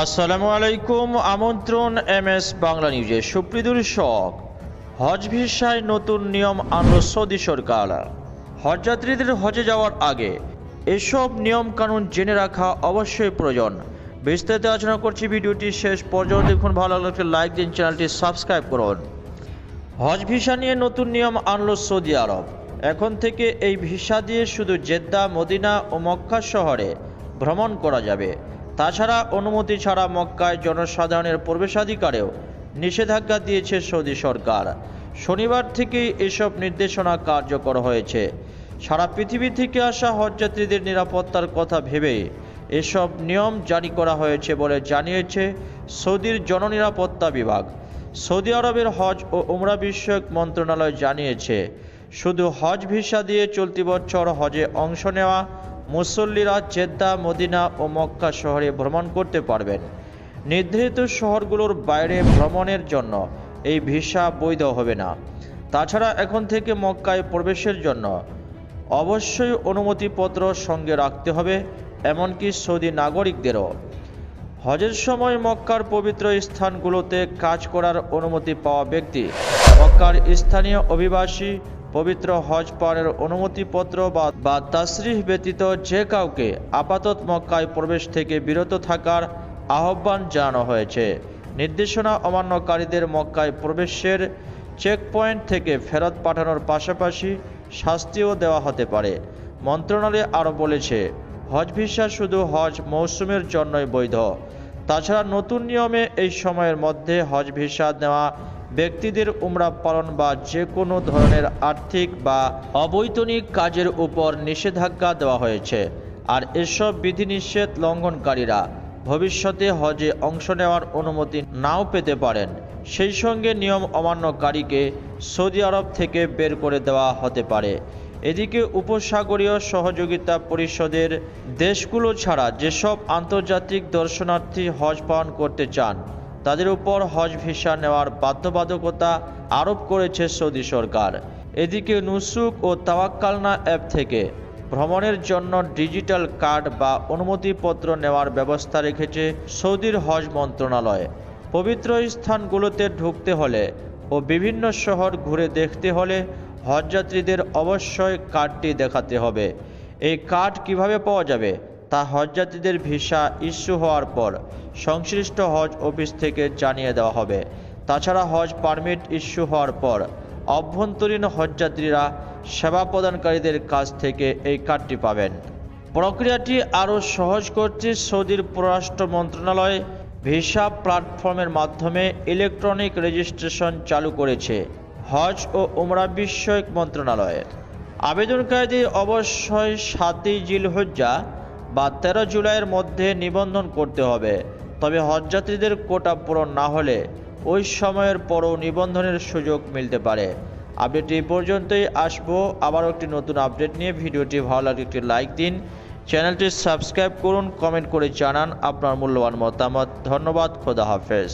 আসসালামু আলাইকুম, আমন্ত্রণ এম এস বাংলা নিউজে সুপ্রিয় দর্শক। হজ ভিসায় নতুন নিয়ম আনল সৌদি সরকার। হজযাত্রীদের হজে যাওয়ার আগে এসব নিয়ম কানুন জেনে রাখা অবশ্যই প্রয়োজন। বিস্তারিত আলোচনা করছি ভিডিওটি শেষ পর্যন্ত দেখুন, ভালো লাগলে লাইক দিন, চ্যানেলটি সাবস্ক্রাইব করুন। হজ ভিসা নিয়ে নতুন নিয়ম আনলো সৌদি আরব। এখন থেকে এই ভিসা দিয়ে শুধু জেদ্দা, মদিনা ও মক্কা শহরে ভ্রমণ করা যাবে। তাছাড়া অনুমতি ছাড়া মক্কায় জনসাধারণের প্রবেশাধিকারেও নিষেধাজ্ঞা দিয়েছে সৌদি সরকার। শনিবার থেকেই এসব নির্দেশনা কার্যকর হয়েছে। সারা পৃথিবী থেকে আসা হজযাত্রীদের নিরাপত্তার কথা ভেবে এসব নিয়ম জারি করা হয়েছে বলে জানিয়েছে সৌদির জননিরাপত্তা বিভাগ। সৌদি আরবের হজ ও উমরা বিষয়ক মন্ত্রণালয় জানিয়েছে, শুধু হজ ভিসা দিয়ে চলতি বছর হজে অংশ নেওয়া মুসল্লিরা জেদ্দা, মদিনা ও মক্কা শহরে ভ্রমণ করতে পারবেন। নির্ধারিত শহরগুলোর বাইরে ভ্রমণের জন্য এই ভিসা বৈধ হবে না। তাছাড়া এখন থেকে মক্কায় প্রবেশের জন্য অবশ্যই অনুমতিপত্র সঙ্গে রাখতে হবে, এমনকি সৌদি নাগরিকদেরও। হজের সময় মক্কার পবিত্র স্থানগুলোতে কাজ করার অনুমতি পাওয়া ব্যক্তি, মক্কার স্থানীয় অভিবাসী পবিত্র হজ পাওয়ার অনুমতিপত্র বা তাসরিহ ব্যতীত যে কাউকে আপাতত মক্কায় প্রবেশ থেকে বিরত থাকার আহ্বান জানানো হয়েছে। নির্দেশনা অমান্যকারীদের মক্কায় প্রবেশের চেকপয়েন্ট থেকে ফেরত পাঠানোর পাশাপাশি শাস্তিও দেওয়া হতে পারে। মন্ত্রণালয় আরও বলেছে, হজ ভিসা শুধু হজ মৌসুমের জন্যই বৈধ। তাছাড়া নতুন নিয়মে এই সময়ের মধ্যে হজ ভিসা নেওয়া ব্যক্তিদের উমরা পালন বা যে কোনো ধরনের আর্থিক বা অবৈতনিক কাজের উপর নিষেধাজ্ঞা দেওয়া হয়েছে। আর এসব বিধিনিষেধ লঙ্ঘনকারীরা ভবিষ্যতে হজে অংশ নেওয়ার অনুমতি নাও পেতে পারেন। সেই সঙ্গে নিয়ম অমান্যকারীকে সৌদি আরব থেকে বের করে দেওয়া হতে পারে। এদিকে উপসাগরীয় সহযোগিতা পরিষদের দেশগুলো ছাড়া যেসব আন্তর্জাতিক দর্শনার্থী হজ পালন করতে চান তাদের উপর হজ ভিসা নেওয়ার বাধ্যবাধকতা আরোপ করেছে সৌদি সরকার। এদিকে নুসুক ও তাওয়াক্কালনা অ্যাপ থেকে ভ্রমণের জন্য ডিজিটাল কার্ড বা অনুমতিপত্র নেওয়ার ব্যবস্থা রেখেছে সৌদির হজ মন্ত্রণালয়। পবিত্র স্থানগুলোতে ঢুকতে হলে ও বিভিন্ন শহর ঘুরে দেখতে হলে হজযাত্রীদের অবশ্যই কার্ডটি দেখাতে হবে। এই কার্ড কীভাবে পাওয়া যাবে? তা হজযাত্রীদের ভিসা ইস্যু হওয়ার পর সংশ্লিষ্ট হজ অফিস থেকে জানিয়ে দেওয়া হবে। তাছাড়া হজ পারমিট ইস্যু হওয়ার পর অভ্যন্তরীণ হজযাত্রীরা সেবা প্রদানকারীদের কাছ থেকে এই কার্ডটি পাবেন। প্রক্রিয়াটি আরও সহজ করতে সৌদির পররাষ্ট্র মন্ত্রণালয়। ভিসা প্ল্যাটফর্মের মাধ্যমে ইলেকট্রনিক রেজিস্ট্রেশন চালু করেছে হজ ও উমরা বিষয়ক মন্ত্রণালয় আবেদনকারীদের অবশ্যই সাতই জিলহজ্জা বা তেরো জুলাইয়ের মধ্যে নিবন্ধন করতে হবে। তবে হজযাত্রীদের কোটা পূরণ না হলে ওই সময়ের পরও নিবন্ধনের সুযোগ মিলতে পারে। আপডেট এই পর্যন্তই। আসব আবারও একটি নতুন আপডেট নিয়ে। ভিডিওটি ভালো লাগলে একটি লাইক দিন। চ্যানেলটি সাবস্ক্রাইব করুন, কমেন্ট করে জানান আপনার মূল্যবান মতামত। ধন্যবাদ, খোদা হাফেজ।